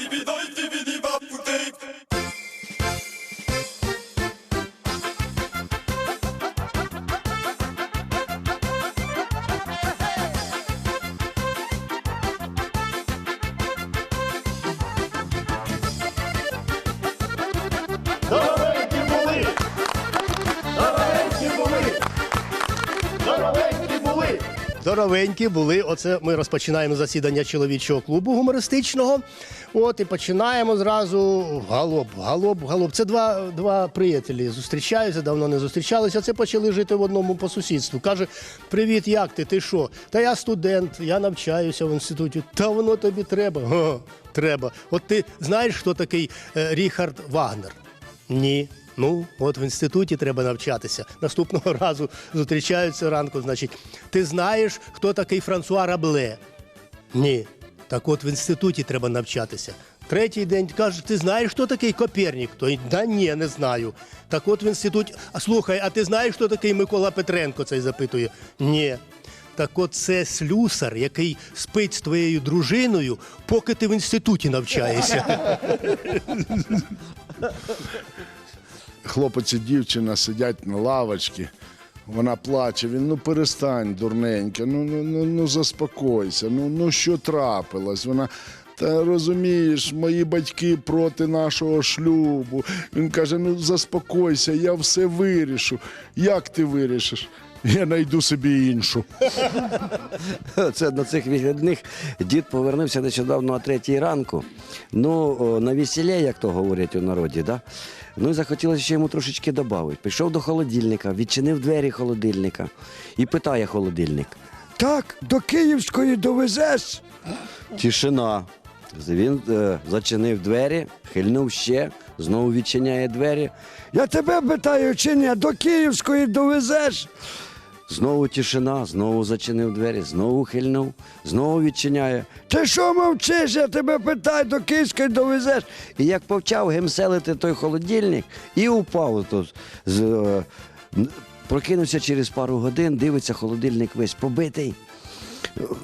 Здоровенькі Здоровенькі були. Оце ми розпочинаємо засідання чоловічого клубу гумористичного. От і починаємо зразу галоп, галоп, галоп. Це два, два приятелі зустрічаються, давно не зустрічалися. Це почали жити в одному по сусідству. Каже: Привіт, як ти? Ти що? Та я студент, я навчаюся в інституті. Та воно тобі треба. Га, треба. От ти знаєш, хто такий е, Ріхард Вагнер? Ні. Ну, от в інституті треба навчатися. Наступного разу зустрічаються ранку. Значить, ти знаєш, хто такий Франсуа Рабле? Ні. Так от в інституті треба навчатися. Третій день каже, ти знаєш, хто такий Копернік? Той да ні, не знаю. Так от в інституті. А слухай, а ти знаєш, хто такий Микола Петренко? Цей запитує. Ні. Так от це слюсар, який спить з твоєю дружиною, поки ти в інституті навчаєшся. Хлопець і дівчина сидять на лавочці. Вона плаче, він ну перестань, дурненька, ну, ну, ну, ну заспокойся, ну, ну що трапилось? Вона. Та розумієш, мої батьки проти нашого шлюбу. Він каже: ну заспокойся, я все вирішу. Як ти вирішиш? Я знайду собі іншу. Це на цих вихідних дід повернувся нещодавно о третій ранку. Ну, о, на весілля, як то говорять у народі, да? Ну і захотілося ще йому трошечки додати. Пішов до холодильника, відчинив двері холодильника і питає холодильник: Так, до Київської довезеш? Тишина. Він е, зачинив двері, хильнув ще, знову відчиняє двері. Я тебе питаю, чи ні, до Київської довезеш? Знову тишина, знову зачинив двері, знову хильнув, знову відчиняє. Ти що мовчиш? Я тебе питаю, до Київської довезеш. І як почав гемселити той холодильник і упав тут. З, е, прокинувся через пару годин, дивиться, холодильник весь побитий.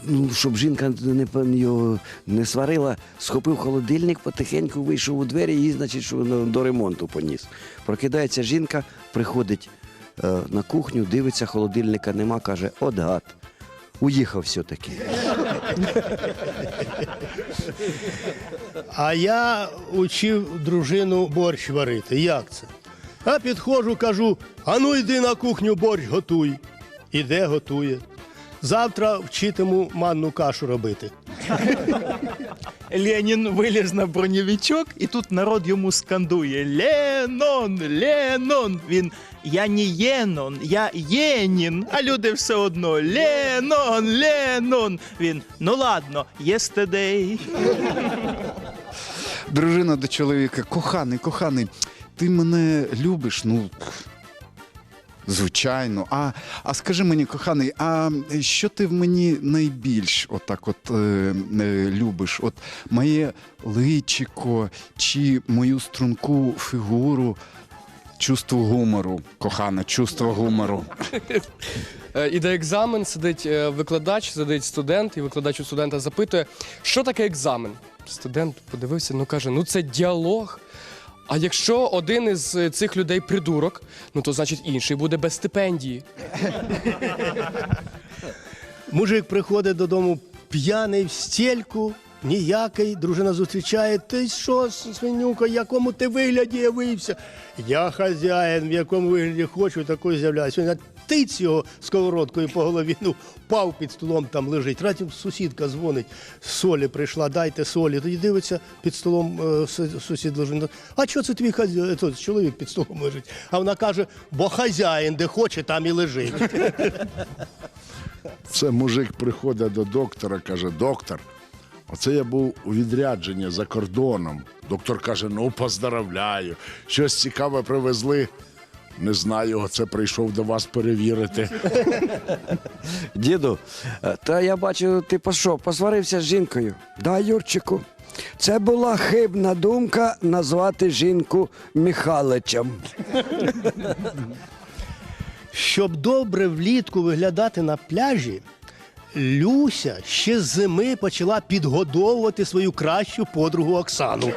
Ну, щоб жінка не, його не сварила, схопив холодильник, потихеньку вийшов у двері і, значить, що до ремонту поніс. Прокидається жінка, приходить на кухню, дивиться, холодильника нема, каже, от гад. Уїхав все-таки. А я учив дружину борщ варити. Як це? А підходжу, кажу: а ну йди на кухню борщ готуй. Іде, готує. Завтра вчитиму манну кашу робити. Ленін виліз на бронєвичок, і тут народ йому скандує: Ленон, Ленон. Він я не Єнон, я Єнін. А люди все одно Ленон, Ленон. Він ну ладно, yesterday. дружина до чоловіка, коханий, коханий, ти мене любиш? Ну. Звичайно. А, а скажи мені, коханий, а що ти в мені найбільш отак от е, е, любиш? От моє личико чи мою струнку фігуру, чувство гумору, кохана, чувство гумору. Іде екзамен, сидить е, викладач, сидить студент, і викладач у студента запитує, що таке екзамен. Студент подивився, ну каже: ну це діалог. А якщо один із е, цих людей придурок, ну то значить інший буде без стипендії. Мужик приходить додому п'яний в стільку, ніякий, дружина зустрічає. Ти що, свинюка, якому ти вигляді явився? Я хазяїн, в якому вигляді хочу, такий з'являюся. Він тиць його сковородкою по голові, ну, впав під столом, там лежить. Радім сусідка дзвонить, солі прийшла, дайте солі. Тоді дивиться, під столом е, сусід лежить. А що це твій хазяїн? Тут чоловік під столом лежить. А вона каже, бо хазяїн, де хоче, там і лежить. Це мужик приходить до доктора, каже: доктор, оце я був у відрядженні за кордоном. Доктор каже: ну, поздравляю, щось цікаве привезли. Не знаю, оце прийшов до вас перевірити. Діду, е, та я бачу, ти по посварився з жінкою? Да, Юрчику. Це була хибна думка назвати жінку Михаличем. Щоб добре влітку виглядати на пляжі, Люся ще з зими почала підгодовувати свою кращу подругу Оксану.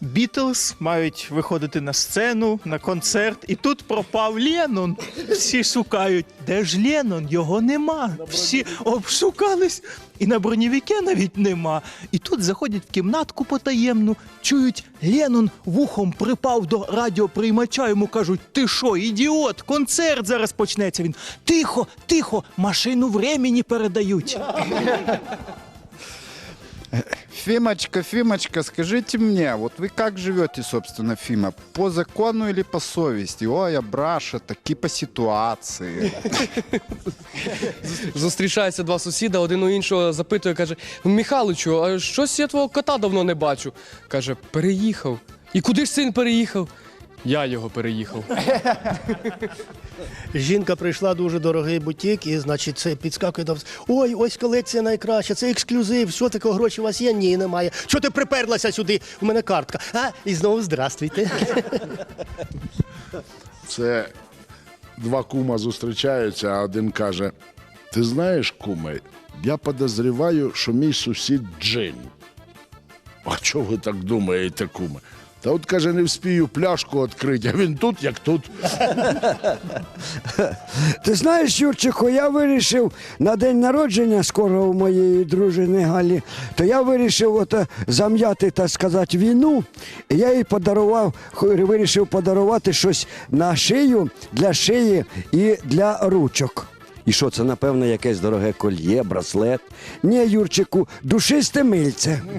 Бітлз мають виходити на сцену, на концерт, і тут пропав Леннон. Всі шукають, де ж Леннон? Його нема. Всі обшукались, і на бронєвіке навіть нема. І тут заходять в кімнатку потаємну, чують, Леннон вухом припав до радіоприймача, йому кажуть: ти що, ідіот, концерт зараз почнеться. Він тихо, тихо, машину времени передають. Фимочка, Фимочка, скажите мне, вот вы как живете, собственно, Фима? По закону или по совести? Ой, Абраша, таки по ситуации. Зустрічаються два сусіда, один у іншого запитує, каже: Михайловичу, а щось я твого кота давно не бачу. Каже, переїхав. І куди ж син переїхав? Я його переїхав. Жінка прийшла дуже дорогий бутік, і, значить, це підскакує до Ой, ось колекція найкраща, це ексклюзив. Що такого гроші у вас є? Ні, немає. Що ти приперлася сюди? У мене картка. А, і знову здравствуйте. Це два кума зустрічаються, а один каже: Ти знаєш, куме, я подозріваю, що мій сусід джин. А чого ви так думаєте, куме? Та от каже, не вспію пляшку відкрити, а він тут, як тут. Ти знаєш, Юрчику, я вирішив на день народження скоро у моєї дружини Галі, то я вирішив от, е, зам'яти, так сказати, війну. І я їй подарував, вирішив подарувати щось на шию, для шиї і для ручок. І що це, напевно, якесь дороге кольє, браслет? Ні, Юрчику, душисте мильце.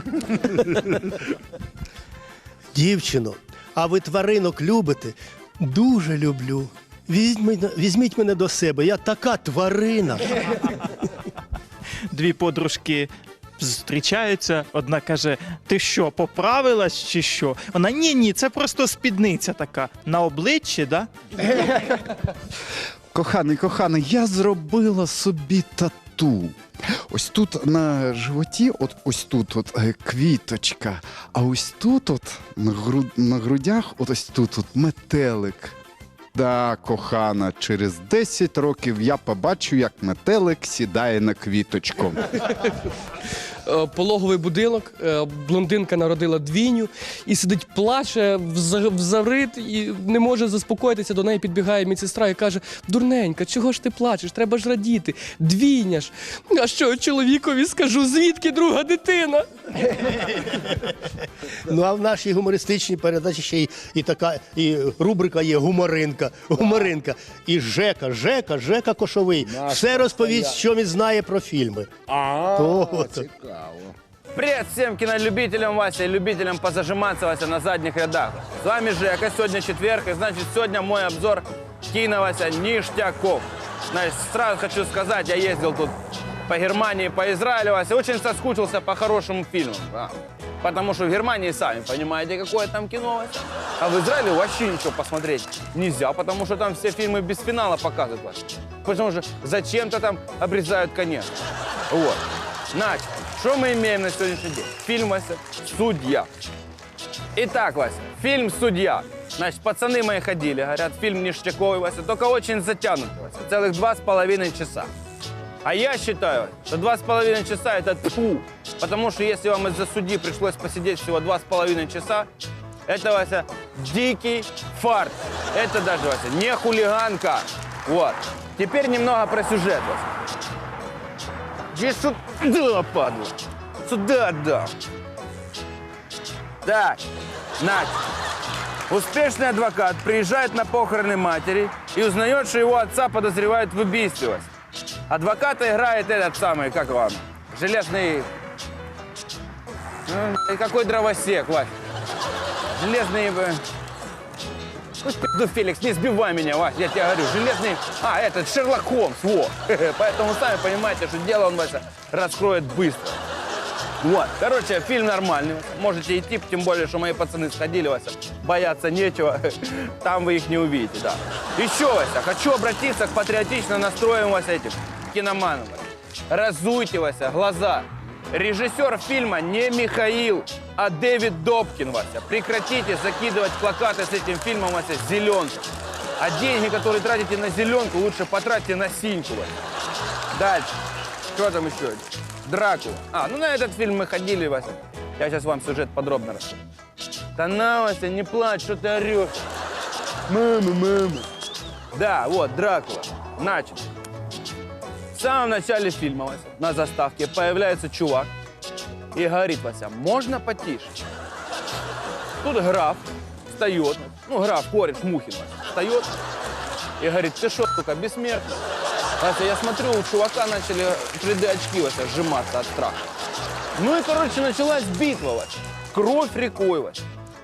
Дівчино, а ви тваринок любите? Дуже люблю. Візьміть, мене- до себе, я така тварина. дві подружки зустрічаються. Одна каже: Ти що, поправилась чи що? Вона ні, ні, це просто спідниця така. На обличчі, да? Коханий, коханий, я зробила собі тату. Ось тут на животі, от ось тут от е, квіточка, а ось тут, от на, гру, на грудях, от ось тут от метелик. Да, кохана, через 10 років я побачу, як метелик сідає на квіточку. Е, Пологовий будинок, е, блондинка народила двійню і сидить, плаче в за- заврит і не може заспокоїтися. До неї підбігає медсестра і каже: Дурненька, чого ж ти плачеш? Треба ж радіти. Двійня ж. А що чоловікові скажу, звідки друга дитина? Ну а в нашій гумористичній передачі ще й і така і рубрика є гуморинка. Гуморинка. І Жека, Жека, Жека Кошовий. Все розповість, що він знає про фільми. А, То-то. Цікаво. Привет всем кинолюбителям Вася и любителям позажиматься Вася на задних рядах. С вами Жека, сегодня четверг, и значит сегодня мой обзор кино Вася ништяков. Значит, сразу хочу сказать, я ездил тут по Германии, по Израилю, Вася, очень соскучился по хорошим фильмам. а. Потому что в Германии, сами понимаете, какое там кино, Вася. А в Израиле вообще ничего посмотреть нельзя, потому что там все фильмы без финала показывают, Вася. Потому что зачем-то там обрезают конец. Вот. Значит, что мы имеем на сегодняшний день? Фильм, Вася, «Судья». Итак, Вася, фильм «Судья». Значит, пацаны мои ходили, говорят, фильм ништяковый, Вася, только очень затянутый, Вася, целых два с половиной часа. А я считаю, что два с половиной часа это тьфу, потому что если вам из-за судьи пришлось посидеть всего два с половиной часа, это, Вася, дикий фарт. Это даже, Вася, не хулиганка. Вот. Теперь немного про сюжет, Вася. Иди сюда, падла. Сюда, да. Так, Надь. Успешный адвокат приезжает на похороны матери и узнает, что его отца подозревают в убийстве. Адвоката играет этот самый, как вам, железный... Ну, какой дровосек, Вась. Железный... ну, Феликс, не сбивай меня, Вась, я тебе говорю. Железный... А, этот, Шерлок Холмс, во. Поэтому сами понимаете, что дело он, Вася, раскроет быстро. Вот, короче, фильм нормальный. Можете идти, тем более, что мои пацаны сходили, Вася. Бояться нечего, там вы их не увидите, да. Еще, Вася, хочу обратиться к патриотично настроенным, Вася, этим киноманам. Разуйте, Вася, глаза. Режиссер фильма не Михаил, а Дэвид Добкин, Вася. Прекратите закидывать плакаты с этим фильмом, Вася, зеленкой. А деньги, которые тратите на зеленку, лучше потратьте на синьку. Дальше. Что там еще? Дракула. А, ну на этот фильм мы ходили, Вася. Я сейчас вам сюжет подробно расскажу. Да на, Вася, не плачь, что ты орешь? Мама, мама. Да, вот, Дракула. Значит, в самом начале фильма, Вася, на заставке появляется чувак и говорит, Вася, можно потише? Тут граф встает, ну, граф, кореш, Мухин, Вася, встает и говорит, ты что, сука, бессмертный? Вася, я смотрю, у чувака начали 3D-очки, Вася, сжиматься от страха. Ну и, короче, началась битва, Вася. Кровь рекой, Вася.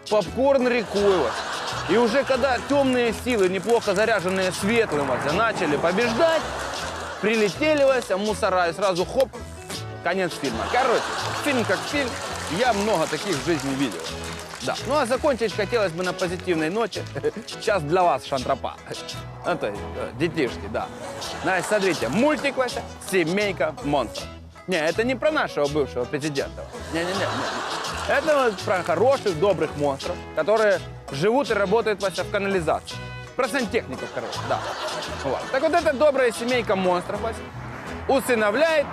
Попкорн рекой, Вася. И уже когда темные силы, неплохо заряженные светлым, Вася, начали побеждать, прилетели, Вася, мусора, и сразу хоп, конец фильма. Короче, фильм как фильм, я много таких в жизни видел. Да. Ну а закончить хотелось бы на позитивной ноте. Сейчас для вас шантропа. Есть, э, детишки, да. Значит, смотрите, мультик, Вася, «Семейка монстров». Не, это не про нашего бывшего президента. Не-не-не. не. Это вот про хороших, добрых монстров, которые живут и работают, Вася, в канализации. Про сантехников, короче, да. Вот. Так вот эта добрая семейка монстров, усыновляет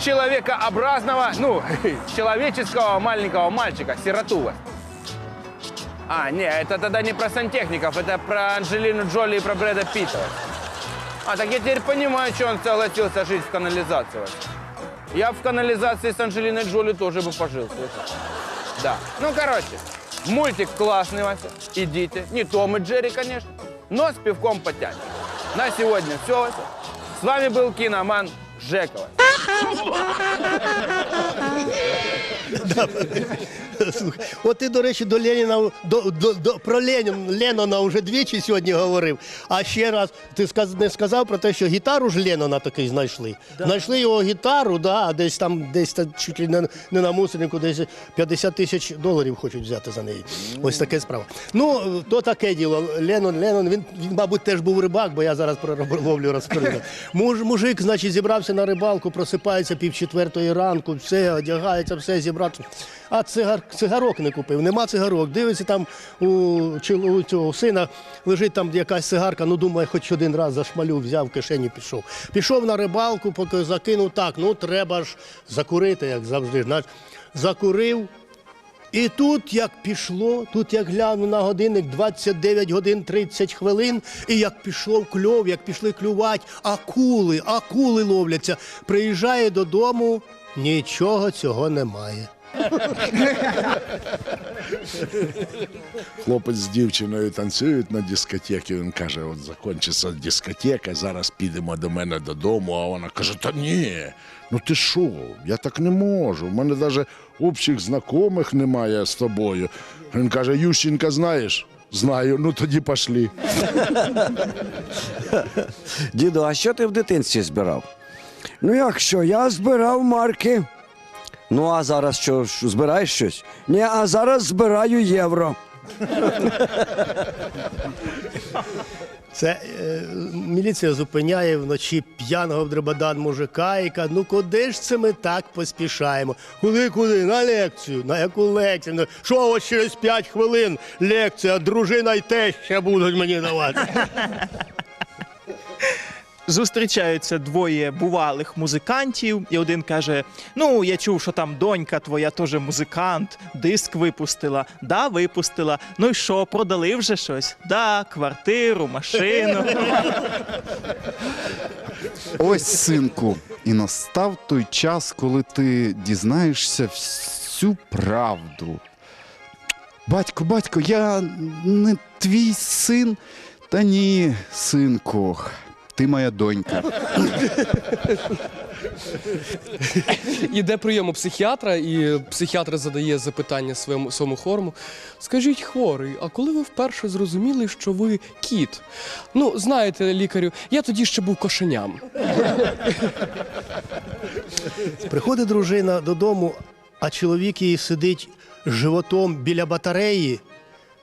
человекообразного, ну, человеческого маленького мальчика, сироту. А, не, это тогда не про сантехников, это про Анджелину Джоли и про Брэда Питта. А, так я теперь понимаю, что он согласился жить в канализации. Я в канализации с Анджелиной Джоли тоже бы пожил. слышишь? Да. Ну, короче, мультик классный, Вася. Идите. Не Том и Джерри, конечно, но с пивком потянет. На сегодня все, С вами был киноман Жекова. Слухай, от ти, до речі, до Леніна до, до, до про Ленін, Леннона вже двічі сьогодні говорив. А ще раз ти сказ, не сказав про те, що гітару ж Леннона такий знайшли. Знайшли його гітару, да, десь там, десь там чуть ли не, не на мусорнику, десь 50 тисяч доларів хочуть взяти за неї. Ось таке справа. Ну, то таке діло. Леннон, Леннон, він, він, мабуть, теж був рибак, бо я зараз про риболовлю розповідаю. Муж, мужик, значить, зібрався на рибалку, просипається пів четвертої ранку, все, одягається, все зібрати. А цигар, цигарок не купив, нема цигарок. Дивиться там у, у цього сина лежить там якась цигарка, ну думає, хоч один раз зашмалю, взяв в кишені, пішов. Пішов на рибалку, поки закинув так, ну треба ж закурити, як завжди. Закурив. І тут як пішло, тут як глянув на годинник 29 годин 30 хвилин, і як пішов кльов, як пішли клювати, акули, акули ловляться. Приїжджає додому, нічого цього немає. Хлопець з дівчиною танцюють на дискотеці. Він каже: от закінчиться дискотека, зараз підемо до мене додому. А вона каже: Та ні, ну ти що? Я так не можу. У мене навіть общих знайомих немає з тобою. Він каже: Ющенка, знаєш? Знаю, ну тоді пошли. Діду, а що ти в дитинстві збирав? Ну як що, я збирав марки. Ну а зараз що збираєш щось? Ні, а зараз збираю євро. Це е, міліція зупиняє вночі п'яного в дрободан мужика і каже, ну куди ж це ми так поспішаємо? Куди, куди? На лекцію. На яку лекцію? Ну, Що ось через п'ять хвилин лекція, дружина й теща будуть мені давати. Зустрічаються двоє бувалих музикантів, і один каже: Ну, я чув, що там донька твоя теж музикант, диск випустила. Да, випустила. Ну і що, продали вже щось? Да, квартиру, машину. Ось, синку, і настав той час, коли ти дізнаєшся всю правду. Батько, батько, я не твій син. Та ні, синку, ти моя донька. Іде прийом у психіатра, і психіатр задає запитання своєму своєму хворому. Скажіть, хворий, а коли ви вперше зрозуміли, що ви кіт? Ну, знаєте, лікарю, я тоді ще був кошеням. Приходить дружина додому, а чоловік її сидить животом біля батареї,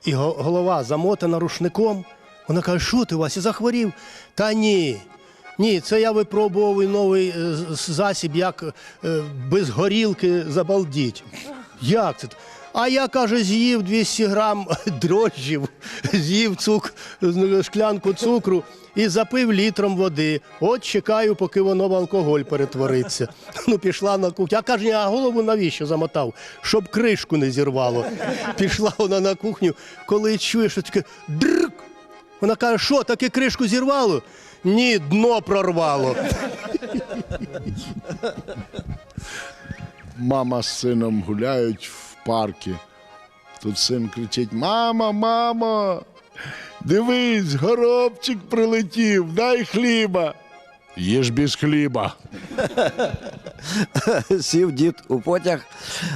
і голова замотана рушником. Вона каже, що ти Вася, захворів? Та ні. Ні, це я випробував новий е, засіб, як е, без горілки забалдіть. Як це? А я, каже, з'їв 200 грам дрожжів, з'їв цук, шклянку цукру і запив літром води. От чекаю, поки воно в алкоголь перетвориться. Ну, пішла на кухню. А каже, а голову навіщо замотав? Щоб кришку не зірвало. Пішла вона на кухню, коли чує, що таке дрк. Вона каже, що, таке кришку зірвало? Ні, дно прорвало. Мама з сином гуляють в парку. Тут син кричить: Мама, мамо, дивись, горобчик прилетів, дай хліба. Їж без хліба. Сів дід у потяг,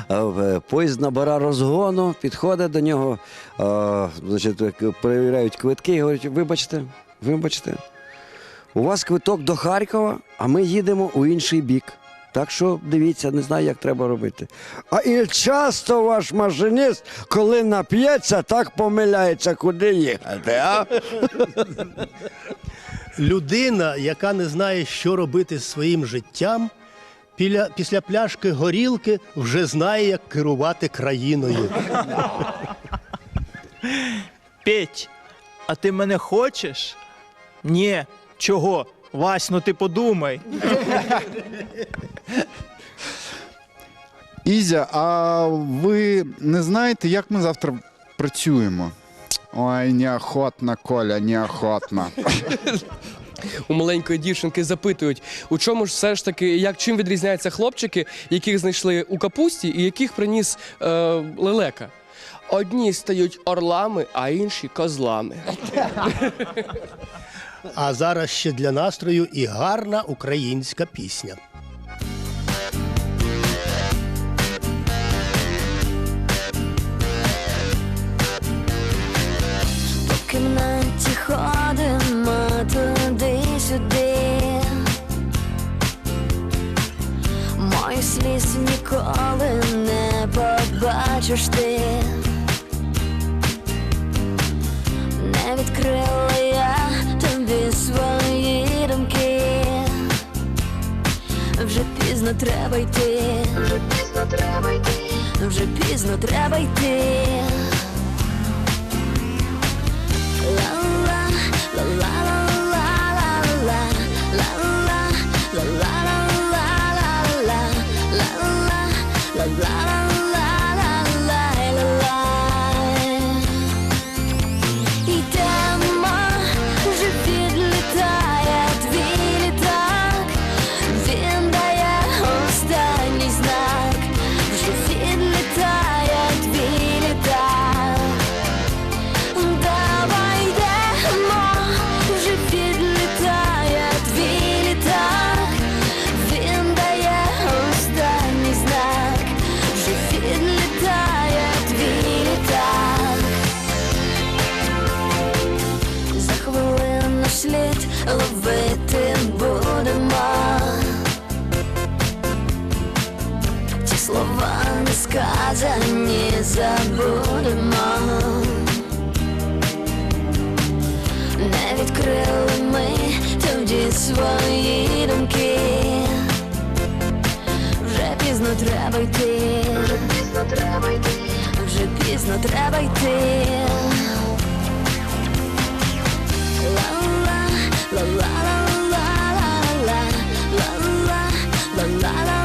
в- поїзд набира розгону, підходить до нього, значить, перевіряють квитки і говорять, вибачте, вибачте, у вас квиток до Харкова, а ми їдемо у інший бік. Так що дивіться, не знаю, як треба робити. А і часто ваш машиніст, коли нап'ється, так помиляється, куди їхати, а? Людина, яка не знає, що робити з своїм життям, піля, після пляшки горілки вже знає, як керувати країною. Петь, а ти мене хочеш? Ні. Чого? Вась, ну ти подумай. Ізя, а ви не знаєте, як ми завтра працюємо? Ой, неохотно, Коля, неохотно. У маленької дівчинки запитують, у чому ж все ж таки, як чим відрізняються хлопчики, яких знайшли у капусті, і яких приніс е, лелека. Одні стають орлами, а інші козлами. А зараз ще для настрою і гарна українська пісня. По кімнаті ходимо туди-сюди. Мої сліз ніколи не побачиш ти. Не відкрила я тобі свої думки. Вже пізно треба йти. Вже пізно треба йти. Вже пізно треба йти. Сказані забудемо. Не відкрили ми тоді свої думки. Вже пізно треба йти. Вже пізно треба йти. Вже пізно треба йти. Йдемо,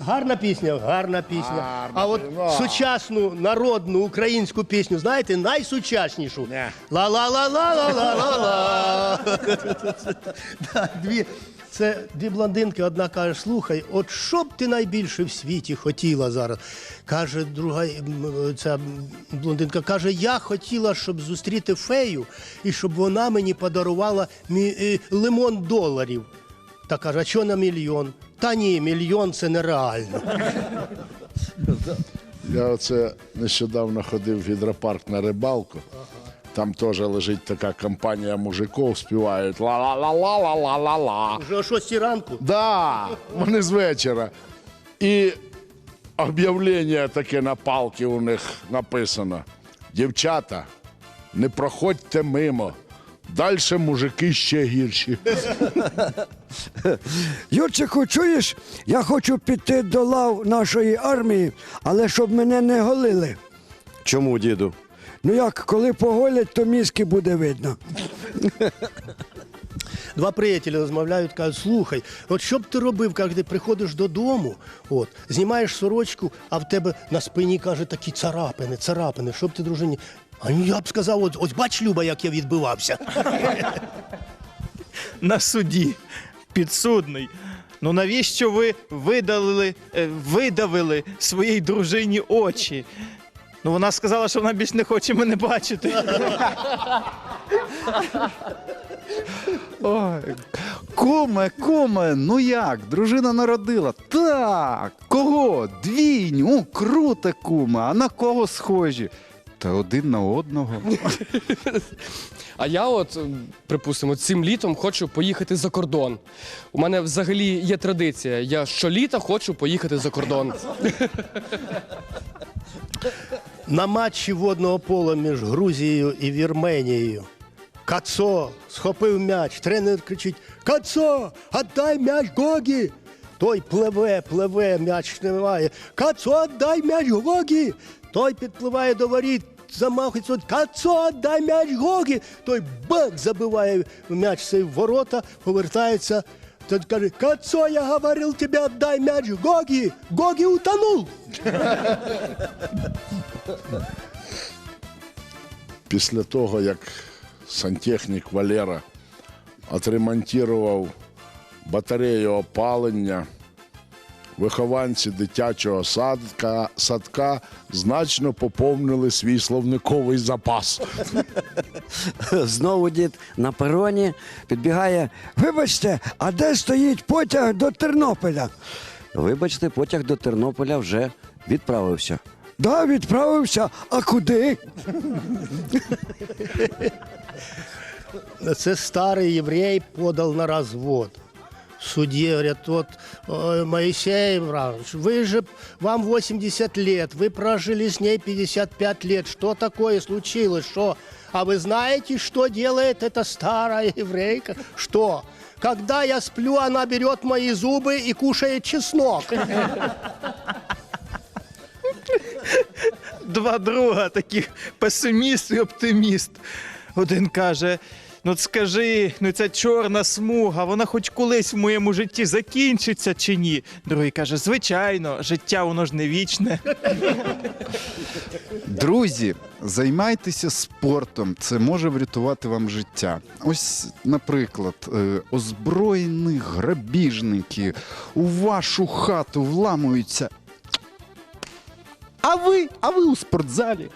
Гарна пісня, гарна пісня. А от пісня. сучасну народну українську пісню, знаєте, найсучаснішу. Не. Ла-ла-ла-ла-ла-ла-ла. Да, Дві. Це дві блондинки, одна каже, слухай, от що б ти найбільше в світі хотіла зараз? Каже, друга м, ця блондинка каже, я хотіла, щоб зустріти фею і щоб вона мені подарувала мі- е, лимон доларів. Та каже, а що на мільйон? Та ні, мільйон це нереально. Я оце нещодавно ходив в гідропарк на рибалку. Там теж лежить така компанія мужиків, співають ла-ла-ла-ла-ла-ла-ла-ла. Вже о 6 ранку. Да, вони з вечора. І об'явлення таке на палки у них написано. Дівчата, не проходьте мимо. Далі мужики ще гірші. Юрчику, чуєш, я хочу піти до лав нашої армії, але щоб мене не голили. Чому, діду? Ну як, коли поголять, то мізки буде видно. Два приятеля розмовляють, кажуть, слухай, от що б ти робив, коли ти приходиш додому, от, знімаєш сорочку, а в тебе на спині, каже, такі царапини, царапини, що б ти, дружині? А я б сказав, от, ось бач, Люба, як я відбивався. на суді. Підсудний. Ну навіщо ви видалили, е, видавили своїй дружині очі? Ну вона сказала, що вона більш не хоче мене бачити. Ой, куме, куме, ну як, дружина народила? Так. Кого? Двійню. О, круто, куме. А на кого схожі? Та один на одного. А я, от, припустимо, цим літом хочу поїхати за кордон. У мене взагалі є традиція. Я щоліта хочу поїхати за кордон. На матчі водного пола між Грузією і Вірменією. Кацо схопив м'яч. Тренер кричить: Кацо, отдай м'яч Гогі. Той пливе, пливе, м'яч немає. Кацо, отдай м'яч Гогі. Той підпливає до воріт, замахується. Кацо, отдай м'яч Гогі. Той бак забиває м'яч цей в ворота, повертається. Тот каже, Кацо, я говорив тобі, отдай м'яч Гогі. Гогі утонув. Після того, як сантехнік Валера отремонтував батарею опалення, вихованці дитячого садка, садка значно поповнили свій словниковий запас. Знову дід на пероні підбігає. Вибачте, а де стоїть потяг до Тернополя? Вибачте, потяг до Тернополя вже відправився. Да, відправився. А куди? Це старый еврей подал на развод. Судье говорят, вот, «Ой, Моисей Иванович, вы же, вам 80 лет, вы прожили с ней 55 лет, что такое случилось, что? А вы знаете, что делает эта старая еврейка? Что? Когда я сплю, она берет мои зубы и кушает чеснок. Два друга, таких песиміст і оптиміст. Один каже: Ну скажи, ну ця чорна смуга, вона хоч колись в моєму житті закінчиться чи ні? Другий каже: звичайно, життя воно ж не вічне. Друзі, займайтеся спортом, це може врятувати вам життя. Ось, наприклад, е, озброєні грабіжники у вашу хату вламуються. А ви, а ви у спортзалі.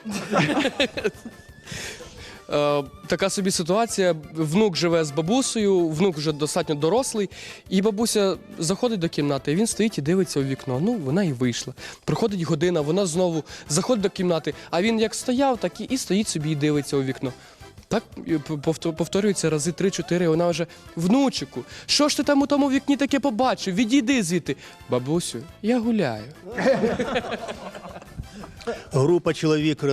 Е, така собі ситуація. Внук живе з бабусею, внук вже достатньо дорослий, і бабуся заходить до кімнати, він стоїть і дивиться у вікно. Ну, вона і вийшла. Проходить година, вона знову заходить до кімнати, а він як стояв, так і, і стоїть собі і дивиться у вікно. Так повторюється рази три-чотири. Вона вже внучику. Що ж ти там у тому вікні таке побачив? Відійди звідти. Бабусю, я гуляю. Група чоловік,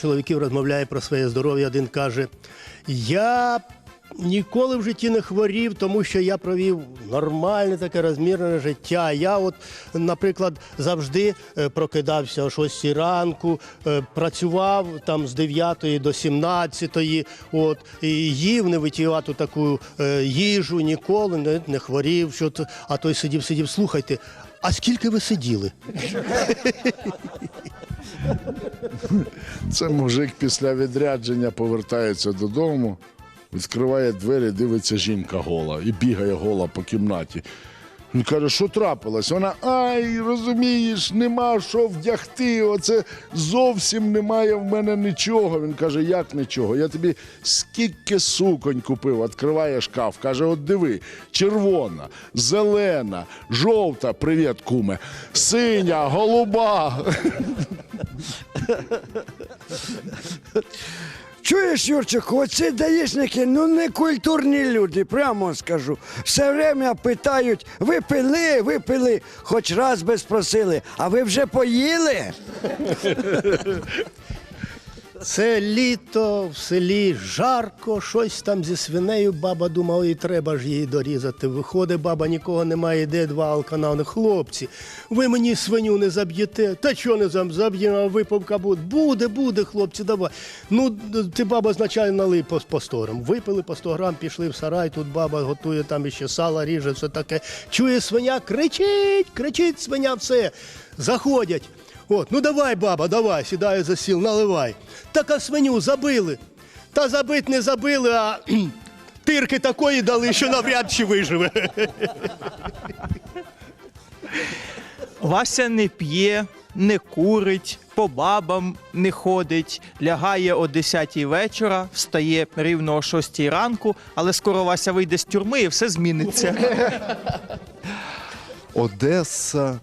чоловіків розмовляє про своє здоров'я. Один каже: Я ніколи в житті не хворів, тому що я провів нормальне таке розмірне життя. Я, от, наприклад, завжди е, прокидався о 6 ранку, е, працював там з 9 до 17, от, і їв невитівату таку е, їжу, ніколи не, не хворів. Що то, а той сидів, сидів, слухайте. А скільки ви сиділи? Це мужик після відрядження повертається додому, відкриває двері, дивиться жінка гола і бігає гола по кімнаті. Він каже, що трапилось? Вона, ай, розумієш, нема що вдягти. Оце зовсім немає в мене нічого. Він каже, як нічого? Я тобі скільки суконь купив. Відкриває шкаф. Каже: от диви, червона, зелена, жовта, привіт, куме, синя, голуба. Чуєш, Юрчику, оці даїшники, ну не культурні люди, прямо скажу. Все время питають, ви пили, ви пили, хоч раз би спросили, а ви вже поїли? Це літо в селі жарко, щось там зі свинею. Баба думала, і треба ж її дорізати. Виходить, баба нікого немає, йде два алканавних. Хлопці, ви мені свиню не заб'єте. Та чого не заб'ємо, випивка буде. Буде, буде, хлопці, давай. Ну, ти баба значає налий по, по 100 грам. Випили по 100 грам, пішли в сарай, тут баба готує там іще сало, ріже, все таке. Чує свиня, кричить, кричить свиня, все. Заходять. От, ну давай, баба, давай, сідаю за сіл, наливай. Так а свиню забили. Та забить не забили, а кхм, тирки такої дали, що навряд чи виживе. Вася не п'є, не курить, по бабам не ходить, лягає о 10 вечора, встає рівно о 6 ранку, але скоро Вася вийде з тюрми і все зміниться. Одеса,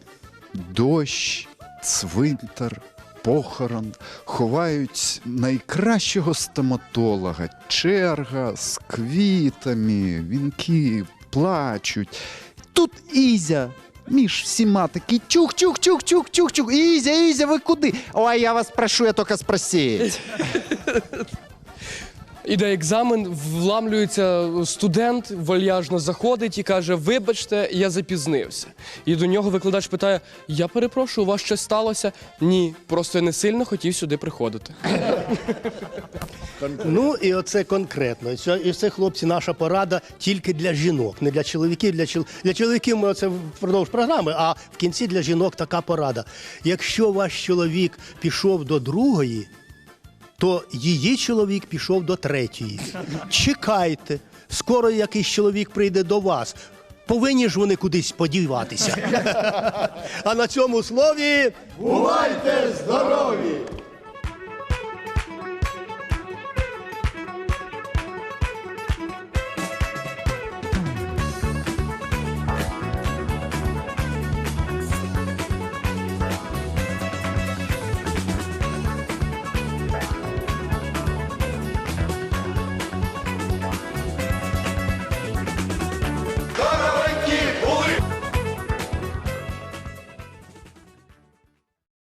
дощ, цвинтар, похорон ховають найкращого стоматолога, черга з квітами, вінки плачуть. Тут Ізя. Між всіма такий чух, чух, чух, чух, чух, чух. Ізя, Ізя, ви куди? Ой, я вас прошу, я тільки спросить. Іде екзамен, вламлюється студент, вальяжно заходить і каже: Вибачте, я запізнився. І до нього викладач питає: Я перепрошую, у вас щось сталося? Ні, просто я не сильно хотів сюди приходити. Ну і оце конкретно. І це, і це, хлопці, наша порада тільки для жінок, не для чоловіків. Для, чол... для чоловіків ми це впродовж програми, а в кінці для жінок така порада. Якщо ваш чоловік пішов до другої, то її чоловік пішов до третьої. Чекайте, скоро якийсь чоловік прийде до вас. Повинні ж вони кудись подіватися. А на цьому слові бувайте здорові!